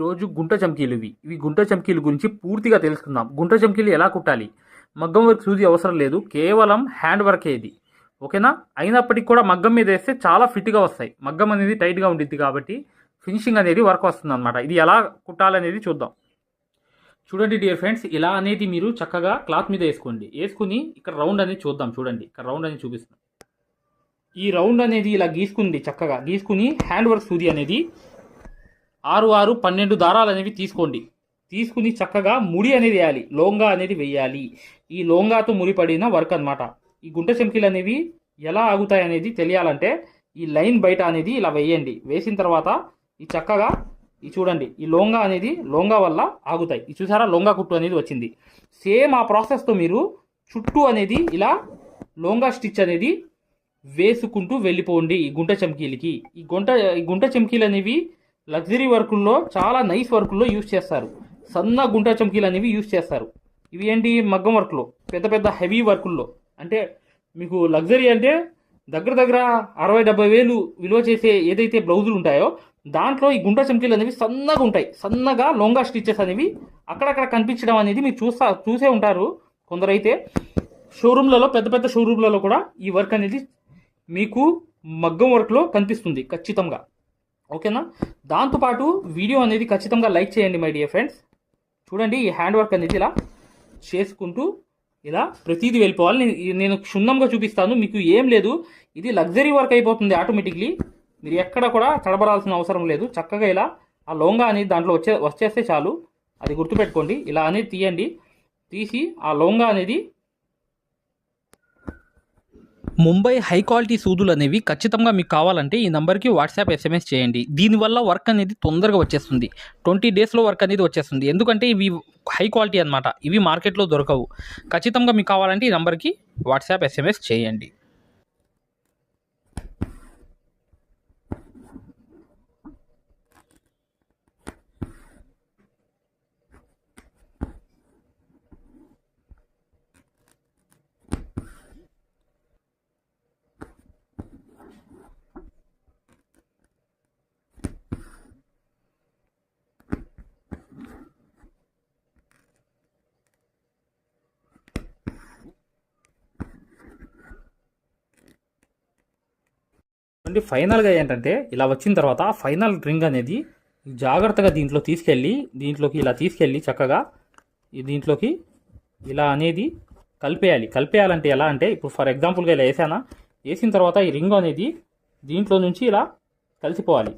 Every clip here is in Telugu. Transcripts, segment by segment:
రోజు గుంట చమ్కీలు ఇవి ఇవి గుంట చమ్కీల గురించి పూర్తిగా తెలుసుకుందాం. గుంట చమ్కీలు ఎలా కుట్టాలి? మగ్గం వర్క్ సూది అవసరం లేదు. కేవలం హ్యాండ్ వర్కే ఇది. ఓకేనా? అయినప్పటికీ కూడా మగ్గం మీద వేస్తే చాలా ఫిట్గా వస్తాయి. మగ్గం అనేది టైట్గా ఉండిద్ది కాబట్టి ఫినిషింగ్ అనేది వర్క్ వస్తుంది అనమాట ఇది ఎలా కుట్టాలనేది చూద్దాం. చూడండి డియర్ ఫ్రెండ్స్ ఇలా అనేది మీరు చక్కగా క్లాత్ మీద వేసుకోండి. వేసుకుని ఇక్కడ రౌండ్ అనేది చూద్దాం. చూడండి. ఇక్కడ రౌండ్ అనేది చూపిస్తాం ఈ రౌండ్ అనేది ఇలా గీసుకుంది చక్కగా. గీసుకుని హ్యాండ్ వర్క్ సూది అనేది ఆరు ఆరు పన్నెండు దారాలు అనేవి తీసుకోండి. తీసుకుని చక్కగా ముడి అనేది వేయాలి. లోంగా అనేది వేయాలి. ఈ లోంగాతో ముడిపడిన వర్క్ అన్నమాట. ఈ గుంట చెంకీలు అనేవి ఎలా ఆగుతాయి అనేది తెలియాలంటే ఈ లైన్ బయట అనేది ఇలా వేయండి. వేసిన తర్వాత ఈ చక్కగా ఈ చూడండి ఈ లోంగా అనేది లోంగా వల్ల ఆగుతాయి. ఈ చూసారా? లోంగా కుట్టు అనేది వచ్చింది. సేమ్ ఆ ప్రాసెస్తో మీరు చుట్టూ అనేది ఇలా లోంగా స్టిచ్ అనేది వేసుకుంటూ వెళ్ళిపోండి ఈ గుంట చెంకీలకి. ఈ గుంట ఈ గుంట చెంకీలు అనేవి లగ్జరీ వర్కుల్లో చాలా నైస్ వర్కుల్లో యూజ్ చేస్తారు. సన్న గుంట చమ్కీలు అనేవి యూజ్ చేస్తారు. ఇవి ఏంటి? మగ్గం వర్క్లో పెద్ద పెద్ద హెవీ వర్కుల్లో. అంటే మీకు లగ్జరీ అంటే దగ్గర దగ్గర అరవై డెబ్బై వేలు విలువ చేసే ఏదైతే బ్లౌజులు ఉంటాయో దాంట్లో ఈ గుంట చమ్కీలు అనేవి సన్నగా ఉంటాయి. సన్నగా లొంగా స్టిచెస్ అనేవి అక్కడక్కడ కనిపించడం అనేది మీరు చూస్తా చూసే ఉంటారు కొందరైతే. షోరూమ్లలో పెద్ద పెద్ద షోరూమ్లలో కూడా ఈ వర్క్ అనేది మీకు మగ్గం వర్క్లో కనిపిస్తుంది ఖచ్చితంగా. ఓకేనా? దాంతోపాటు వీడియో అనేది ఖచ్చితంగా లైక్ చేయండి మై డియర్ ఫ్రెండ్స్. చూడండి ఈ హ్యాండ్ వర్క్ అనేది ఇలా చేసుకుంటూ ఇలా ప్రతిదీ వెళ్ళిపోవాలి. నేను- క్షుణ్ణంగా చూపిస్తాను మీకు ఏం లేదు. ఇది లగ్జరీ వర్క్ అయిపోతుంది ఆటోమేటిక్లీ. మీరు ఎక్కడ కూడా తడబడాల్సిన అవసరం లేదు. చక్కగా ఇలా ఆ లొంగా అనేది దాంట్లో వచ్చే వచ్చేస్తే చాలు. అది గుర్తుపెట్టుకోండి. ఇలా అనేది తీయండి. తీసి ఆ లొంగా అనేది ముంబై హై క్వాలిటీ సూదులు అనేవి ఖచ్చితంగా మీకు కావాలంటే ఈ నెంబర్కి వాట్సాప్ ఎస్ఎంఎస్ చేయండి. దీనివల్ల వర్క్ అనేది తొందరగా వచ్చేస్తుంది. ట్వంటీ డేస్లో వర్క్ అనేది వచ్చేస్తుంది. ఎందుకంటే ఇవి హై క్వాలిటీ అనమాట ఇవి మార్కెట్లో దొరకవు. ఖచ్చితంగా మీకు కావాలంటే ఈ నెంబర్కి వాట్సాప్ ఎస్ఎంఎస్ చేయండి. అంటే ఫైనల్గా ఏంటంటే ఇలా వచ్చిన తర్వాత ఫైనల్ రింగ్ అనేది జాగ్రత్తగా దీంట్లో తీసుకెళ్ళి దీంట్లోకి ఇలా తీసుకెళ్ళి చక్కగా దీంట్లోకి ఇలా అనేది కలిపేయాలి. కలిపేయాలంటే ఎలా అంటే ఇప్పుడు ఫర్ ఎగ్జాంపుల్గా ఇలా వేసానా? వేసిన తర్వాత ఈ రింగ్ అనేది దీంట్లో నుంచి ఇలా కలిసిపోవాలి.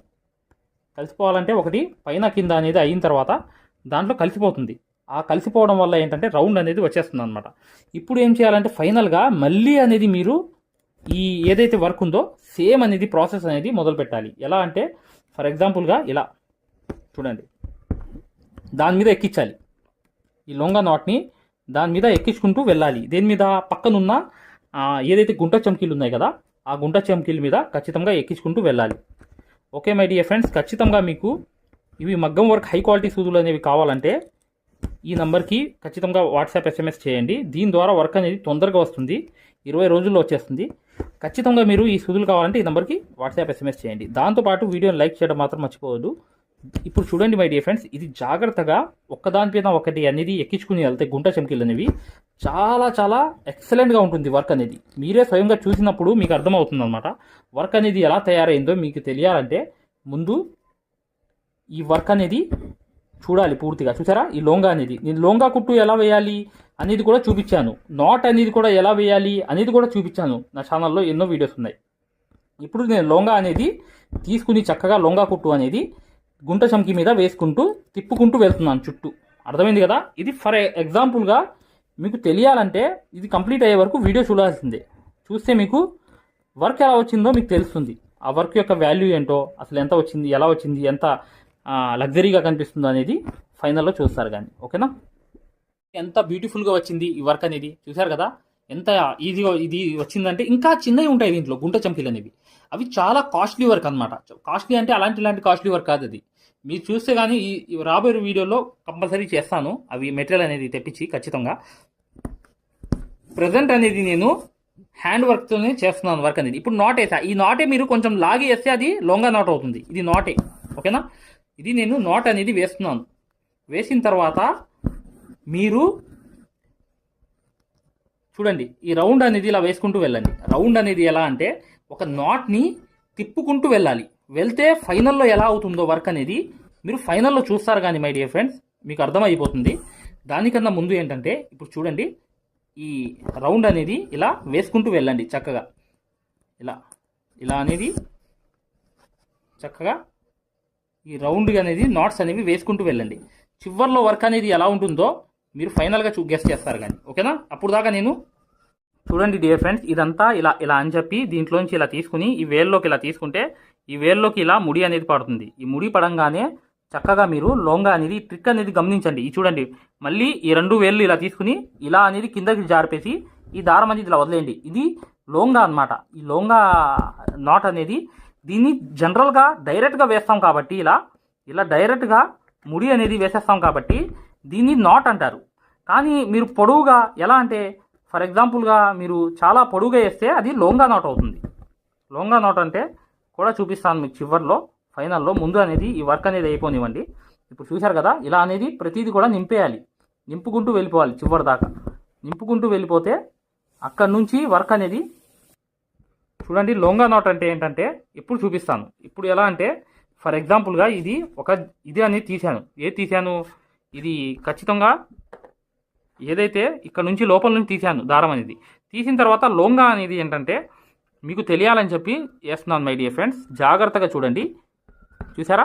కలిసిపోవాలంటే ఒకటి పైన కింద అనేది అయిన తర్వాత దాంట్లో కలిసిపోతుంది. ఆ కలిసిపోవడం వల్ల ఏంటంటే రౌండ్ అనేది వచ్చేస్తుంది అనమాట ఇప్పుడు ఏం చేయాలంటే ఫైనల్గా మళ్ళీ అనేది మీరు ఈ ఏదైతే వర్క్ ఉందో సేమ్ అనేది ప్రాసెస్ అనేది మొదలు పెట్టాలి. ఎలా అంటే ఫర్ ఎగ్జాంపుల్గా ఇలా చూడండి. దాని మీద ఎక్కించాలి. ఈ లొంగ నాట్ని దాని మీద ఎక్కించుకుంటూ వెళ్ళాలి. దేని మీద? పక్కనున్న ఏదైతే గుంట చమ్కీలు ఉన్నాయి కదా ఆ గుంట చమ్కీల మీద ఖచ్చితంగా ఎక్కించుకుంటూ వెళ్ళాలి. ఓకే మై డియర్ ఫ్రెండ్స్ ఖచ్చితంగా మీకు ఇవి మగ్గం వర్క్ హై క్వాలిటీ సూదులు అనేవి కావాలంటే ఈ నంబర్కి ఖచ్చితంగా వాట్సాప్ ఎస్ఎంఎస్ చేయండి. దీని ద్వారా వర్క్ అనేది తొందరగా వస్తుంది. ఇరవై రోజుల్లో వచ్చేస్తుంది. ఖచ్చితంగా మీరు ఈ సూదులు కావాలంటే ఈ నెంబర్కి వాట్సాప్ ఎస్ఎంఎస్ చేయండి. దాంతోపాటు వీడియోని లైక్ చేయడం మాత్రం మర్చిపోవద్దు. ఇప్పుడు చూడండి మై డియర్ ఫ్రెండ్స్ ఇది జాగ్రత్తగా ఒక్కదానిపైన ఒకటి అనేది ఎక్కించుకుని వెళ్తే గుంట చెంకిలు అనేవి చాలా చాలా ఎక్సలెంట్గా ఉంటుంది వర్క్ అనేది. మీరే స్వయంగా చూసినప్పుడు మీకు అర్థమవుతుంది అనమాట వర్క్ అనేది ఎలా తయారైందో మీకు తెలియాలంటే ముందు ఈ వర్క్ అనేది చూడాలి పూర్తిగా. చూసారా? ఈ లోంగా అనేది. నేను లోంగా కుట్టు ఎలా వేయాలి? అనేది కూడా చూపించాను. నాట్ అనేది కూడా ఎలా వేయాలి అనేది కూడా చూపించాను. నా ఛానల్లో ఎన్నో వీడియోస్ ఉన్నాయి. ఇప్పుడు నేను లొంగా అనేది తీసుకుని చక్కగా లొంగా కుట్టు అనేది గుంట చంకి మీద వేసుకుంటూ తిప్పుకుంటూ వెళ్తున్నాను చుట్టూ. అర్థమైంది కదా? ఇది ఫర్ ఎగ్జాంపుల్గా మీకు తెలియాలంటే ఇది కంప్లీట్ అయ్యే వరకు వీడియో చూడాల్సిందే. చూస్తే మీకు వర్క్ ఎలా వచ్చిందో మీకు తెలుస్తుంది. ఆ వర్క్ యొక్క వాల్యూ ఏంటో అసలు ఎంత వచ్చింది ఎలా వచ్చింది ఎంత లగ్జరీగా కనిపిస్తుందో అనేది ఫైనల్లో చూస్తారు కానీ ఓకేనా ఎంత బ్యూటిఫుల్గా వచ్చింది ఈ వర్క్ అనేది. చూశారు కదా? ఎంత ఈజీగా ఇది వచ్చిందంటే ఇంకా చిన్నవి ఉంటాయి దీంట్లో గుంట చంపీలు అనేవి. అవి చాలా కాస్ట్లీ వర్క్ అనమాట కాస్ట్లీ అంటే అలాంటి ఇలాంటి కాస్ట్లీ వర్క్ కాదు అది. మీరు చూస్తే కానీ ఈ ఈ రాబోయే వీడియోలో కంపల్సరీ చేస్తాను. అవి మెటీరియల్ అనేది తెప్పించి ఖచ్చితంగా. ప్రజెంట్ అనేది నేను హ్యాండ్ వర్క్తోనే చేస్తున్నాను వర్క్ అనేది. ఇప్పుడు నాట్ వేసా. ఈ నాటే మీరు కొంచెం లాగి వేస్తే అది లొంగా నాట్ అవుతుంది. ఇది నాటే ఓకేనా? ఇది నేను నాట్ అనేది వేస్తున్నాను. వేసిన తర్వాత మీరు చూడండి ఈ రౌండ్ అనేది ఇలా వేసుకుంటూ వెళ్ళండి. రౌండ్ అనేది ఎలా అంటే ఒక నాట్ని తిప్పుకుంటూ వెళ్ళాలి. వెళ్తే ఫైనల్లో ఎలా అవుతుందో వర్క్ అనేది మీరు ఫైనల్లో చూస్తారు కానీ మై డియర్ ఫ్రెండ్స్ మీకు అర్థమైపోతుంది. దానికన్నా ముందు ఏంటంటే ఇప్పుడు చూడండి ఈ రౌండ్ అనేది ఇలా వేసుకుంటూ వెళ్ళండి చక్కగా. ఇలా ఇలా అనేది చక్కగా ఈ రౌండ్ అనేది నాట్స్ అనేవి వేసుకుంటూ వెళ్ళండి. చివర్లో వర్క్ అనేది ఎలా ఉంటుందో మీరు ఫైనల్గా చూ గెస్ట్ చేస్తారు కానీ. ఓకేనా? అప్పుడు దాకా నేను చూడండి డియర్ ఫ్రెండ్స్ ఇదంతా ఇలా ఇలా అని చెప్పి దీంట్లోంచి ఇలా తీసుకుని ఈ వేల్లోకి ఇలా తీసుకుంటే ఈ వేల్లోకి ఇలా ముడి అనేది పడుతుంది. ఈ ముడి పడంగానే చక్కగా మీరు లోంగా అనేది ట్రిక్ అనేది గమనించండి. ఈ చూడండి మళ్ళీ ఈ రెండు వేళ్ళు ఇలా తీసుకుని ఇలా అనేది కిందకి జారిపేసి ఈ దారం అనేది ఇలా వదిలేయండి. ఇది లోంగా అన్నమాట. ఈ లోంగా నాట్ అనేది దీన్ని జనరల్గా డైరెక్ట్గా వేస్తాం కాబట్టి ఇలా ఇలా డైరెక్ట్గా ముడి అనేది వేసేస్తాం కాబట్టి దీన్ని నాట్ అంటారు. కానీ మీరు పొడవుగా ఎలా అంటే ఫర్ ఎగ్జాంపుల్గా మీరు చాలా పొడవుగా వేస్తే అది లోంగా నాట్ అవుతుంది. లోంగా నాట్ అంటే కూడా చూపిస్తాను మీకు చివర్లో ఫైనల్లో ముందు అనేది ఈ వర్క్ అనేది అయిపోనివ్వండి. ఇప్పుడు చూశారు కదా ఇలా అనేది ప్రతిదీ కూడా నింపేయాలి. నింపుకుంటూ వెళ్ళిపోవాలి చివరి దాకా. నింపుకుంటూ వెళ్ళిపోతే అక్కడ నుంచి వర్క్ అనేది చూడండి లోంగా నాట్ అంటే ఏంటంటే ఇప్పుడు చూపిస్తాను. ఇప్పుడు ఎలా అంటే ఫర్ ఎగ్జాంపుల్గా ఇది ఒక ఇది అనేది తీశాను. ఏది తీశాను? ఇది ఖచ్చితంగా ఏదైతే ఇక్కడ నుంచి లోపల నుంచి తీశాను దారం అనేది తీసిన తర్వాత లోంగా అనేది ఏంటంటే మీకు తెలియాలని చెప్పి వేస్తున్నాను మై డియర్ ఫ్రెండ్స్ జాగ్రత్తగా చూడండి. చూసారా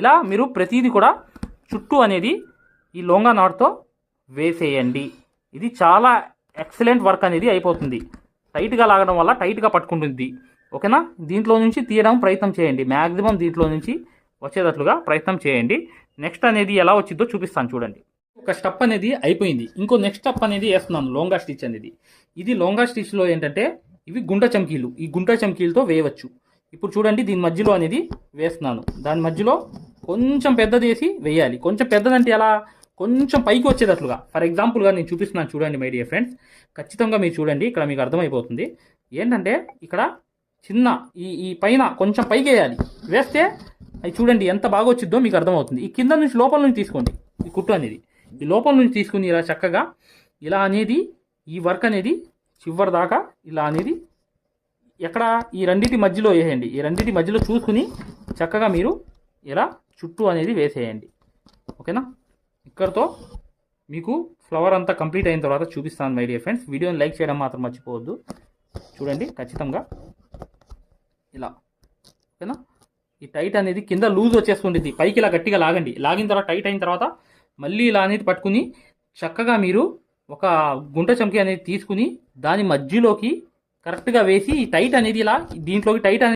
ఇలా మీరు ప్రతిదీ కూడా చుట్టూ అనేది ఈ లోంగా నాట్తో వేసేయండి. ఇది చాలా ఎక్సలెంట్ వర్క్ అనేది అయిపోతుంది. టైట్గా లాగడం వల్ల టైట్గా పట్టుకుంటుంది. ఓకేనా దీంట్లో నుంచి తీయడం ప్రయత్నం చేయండి. మ్యాక్సిమం దీంట్లో నుంచి వచ్చేటట్లుగా ప్రయత్నం చేయండి. నెక్స్ట్ అనేది ఎలా వచ్చిందో చూపిస్తాను చూడండి. ఒక స్టెప్ అనేది అయిపోయింది. ఇంకో నెక్స్ట్ స్టెప్ అనేది వేస్తున్నాను. లోంగా స్టిచ్ అనేది. ఇది లోంగా స్టిచ్లో ఏంటంటే ఇవి గుంట చమ్కీలు. ఈ గుంట చమ్కీలతో వేయవచ్చు. ఇప్పుడు చూడండి దీని మధ్యలో అనేది వేస్తున్నాను. దాని మధ్యలో కొంచెం పెద్దది వేసి వేయాలి. కొంచెం పెద్దదంటే ఎలా? కొంచెం పైకి వచ్చేటట్లుగా. ఫర్ ఎగ్జాంపుల్గా నేను చూపిస్తున్నాను చూడండి మై డియర్ ఫ్రెండ్స్ ఖచ్చితంగా మీరు చూడండి ఇక్కడ మీకు అర్థమైపోతుంది. ఏంటంటే ఇక్కడ చిన్న ఈ ఈ పైన కొంచెం పైకి వేయాలి. వేస్తే అది చూడండి ఎంత బాగా వచ్చిందో మీకు అర్థమవుతుంది. ఈ కింద నుంచి లోపల నుంచి తీసుకోండి. ఈ కుట్టు అనేది. ఈ లోపల నుంచి తీసుకుని ఇలా చక్కగా ఇలా అనేది ఈ వర్క్ అనేది చివరి దాకా ఇలా అనేది ఎక్కడ ఈ రెండింటి మధ్యలో వేసేయండి ఈ రెండింటి మధ్యలో చూసుకుని చక్కగా మీరు ఇలా చుట్టూ అనేది వేసేయండి. ఓకేనా? ఇక్కడతో మీకు ఫ్లవర్ అంతా కంప్లీట్ అయిన తర్వాత చూపిస్తాను మై డియర్ ఫ్రెండ్స్ వీడియోని లైక్ చేయడం మాత్రం మర్చిపోవద్దు. చూడండి ఖచ్చితంగా ఇలా. ఓకేనా? ఈ టైట్ అనేది కింద లూజ్ వచ్చేస్తుంటుంది పైకి ఇలా గట్టిగా లాగండి. లాగిన తర్వాత టైట్ అయిన తర్వాత మళ్ళీ ఇలా అనేది పట్టుకుని చక్కగా మీరు ఒక గుంట చంకి అనేది తీసుకుని దాని మధ్యలోకి కరెక్ట్గా వేసి ఈ టైట్ అనేది ఇలా దీంట్లోకి టైట్ అనేది